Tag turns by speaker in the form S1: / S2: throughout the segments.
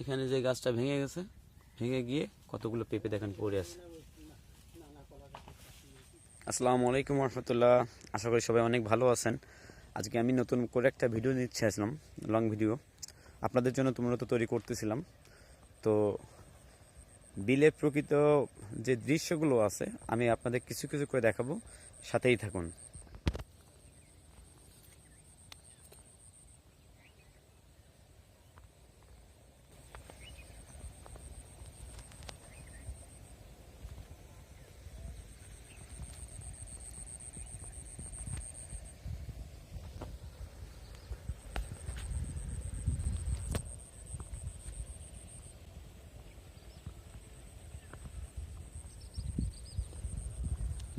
S1: এখানে যে গাছটা ভেঙে গেছে, ভেঙে গিয়ে কতগুলো পেঁপে দেখেন পড়ে আছে। আসসালামু আলাইকুম রহমতুল্লাহ। আশা করি সবাই অনেক ভালো আছেন। আজকে আমি নতুন করে একটা ভিডিও নিচ্ছে, আসলাম লং ভিডিও আপনাদের জন্য তো তৈরি করতেছিলাম। তো বিলে প্রকৃত যে দৃশ্যগুলো আছে, আমি আপনাদের কিছু কিছু করে দেখাবো। সাথেই থাকুন।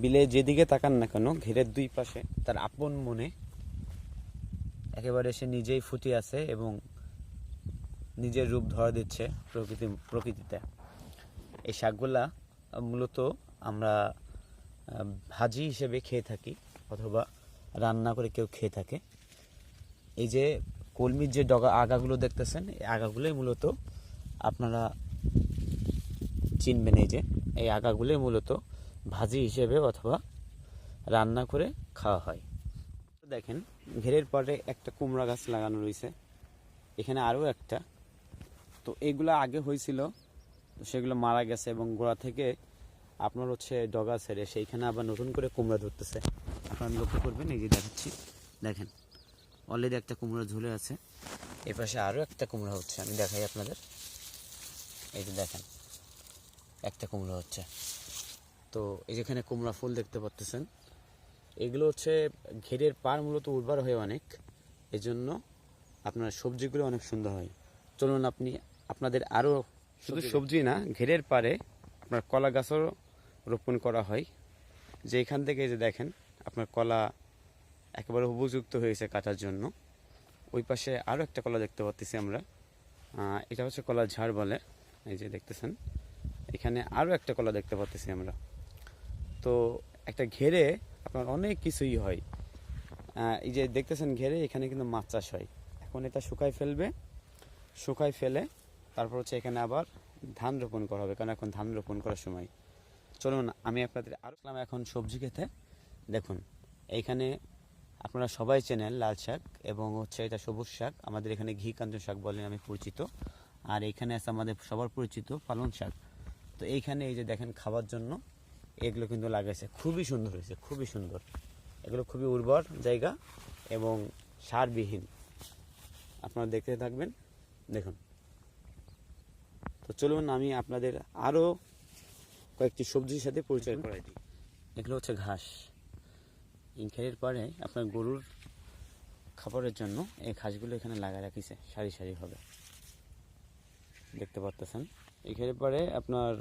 S1: বিলে যেদিকে তাকান না কেন, ঘেরের দুই পাশে তার আপন মনে একেবারে সে নিজেই ফুটে আছে এবং নিজের রূপ ধরা দিচ্ছে প্রকৃতি, প্রকৃতিতে। এই শাকগুলা মূলত আমরা ভাজি হিসেবে খেয়ে থাকি অথবা রান্না করে কেউ খেয়ে থাকে। এই যে কলমির যে ডগা আগাগুলো দেখতেছেন, এই আগাগুলোই মূলত আপনারা চিনবেন এই যে, এই আগাগুলোই মূলত ভাজি হিসেবে অথবা রান্না করে খাওয়া হয়। দেখেন, ঘেরের পরে একটা কুমড়া গাছ লাগানো রয়েছে। এখানে আরও একটা। তো এগুলো আগে হয়েছিল, তো সেগুলো মারা গেছে এবং গোড়া থেকে আপনার হচ্ছে ডগা ছেড়ে সেইখানে আবার নতুন করে কুমড়া ধরতেছে। আপনারা লক্ষ্য করবেন, এই যে দেখাচ্ছি। দেখেন অলরেডি একটা কুমড়া ঝুলে আছে। এ পাশে আরও একটা কুমড়া হচ্ছে, আমি দেখাই আপনাদের। এই যে দেখেন, একটা কুমড়া হচ্ছে। তো এই যেখানে কুমড়া ফুল দেখতে পাচ্তেছেন এগুলো হচ্ছে ঘেরের পার মূলত উর্বর হয় অনেক। এজন্য আপনার সবজিগুলো অনেক সুন্দর হয়। চলুন আপনি আপনাদের আরও শুধু সবজি না ঘেরের পারে আপনার কলা গাছও রোপণ করা হয়। যে এখান থেকে যে দেখেন আপনার কলা একেবারে উপযুক্ত হয়েছে কাটার জন্য। ওই পাশে আরও একটা কলা দেখতে পাচ্ছি আমরা। এটা হচ্ছে কলা ঝাড় বলে এই যে দেখতেছেন। এখানে আরও একটা কলা দেখতে পাচ্ছি আমরা। তো একটা ঘেরে আপনার অনেক কিছুই হয়। এই যে দেখতেছেন ঘেরে, এখানে কিন্তু মাছ চাষ হয়। এখন এটা শুকায় ফেলবে। শুকায় ফেলে তারপর হচ্ছে এখানে আবার ধান রোপণ করা হবে, কারণ এখন ধান রোপণ করার সময়। চলুন, আমি আপনাদের আরও এখন সবজি খেতে। দেখুন, এইখানে আপনারা সবাই চেনেন লাল শাক এবং হচ্ছে এটা সবুজ শাক। আমাদের এখানে ঘি কাঞ্চন শাক বলে আমি পরিচিত। আর এখানে আছে আমাদের সবার পরিচিত পালং শাক। তো এইখানে এই যে দেখেন খাবার জন্য এগুলো কিন্তু লাগাইছে। খুবই সুন্দর হয়েছে খুবই সুন্দর। এগুলো খুবই উর্বর জায়গা এবং সারবিহীন। আপনারা দেখতে থাকবেন দেখুন। তো চলুন আমি আপনাদের আরও কয়েকটি সবজির সাথে পরিচয় করাই দিই। এগুলো হচ্ছে ঘাস। ঘেরের পরে আপনার গরুর খাবারের জন্য এই ঘাসগুলো এখানে লাগা রাখিছে সারি সারি হবে দেখতে পারতেছেন? ঘেরের পরে আপনার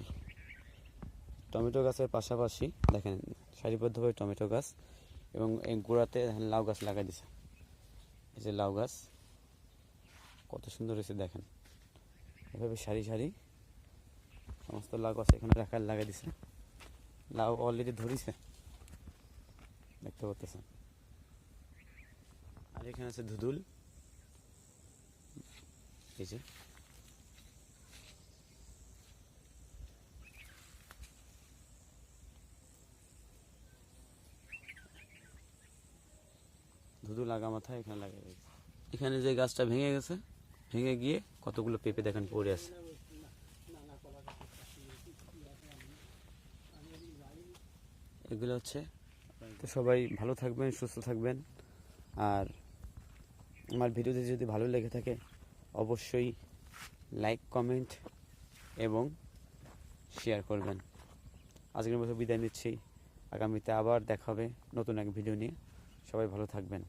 S1: টমেটো গাছের পাশাপাশি দেখেন, সারিবদ্ধভাবে টমেটো গাছ এবং এই গোড়াতে দেখেন লাউ গাছ লাগাই দিছে। এই যে লাউ গাছ, কত সুন্দর হয়েছে দেখেন। এভাবে সারি সারি সমস্ত লাউ গাছ এখানে রাখার লাগাই দিছে। লাউ অলরেডি ধরিছে। দেখতে পাচ্ছেন? আর এখানে আছে ধুদুল। এই যে ধুধু লাগা মাথা এখানে লাগিয়ে গেছে। এখানে যে গাছটা ভেঙে গেছে, ভেঙে গিয়ে কতগুলো পেঁপে দেখেন পড়ে আছে। এগুলো হচ্ছে তো সবাই ভালো থাকবেন, সুস্থ থাকবেন। আর আমার ভিডিওতে যদি ভালো লেগে থাকে, অবশ্যই লাইক, কমেন্ট এবং শেয়ার করবেন। আজকের মতো বিদায় নিচ্ছি। আগামীতে আবার দেখা হবে নতুন এক ভিডিও নিয়ে। সবাই ভালো থাকবেন।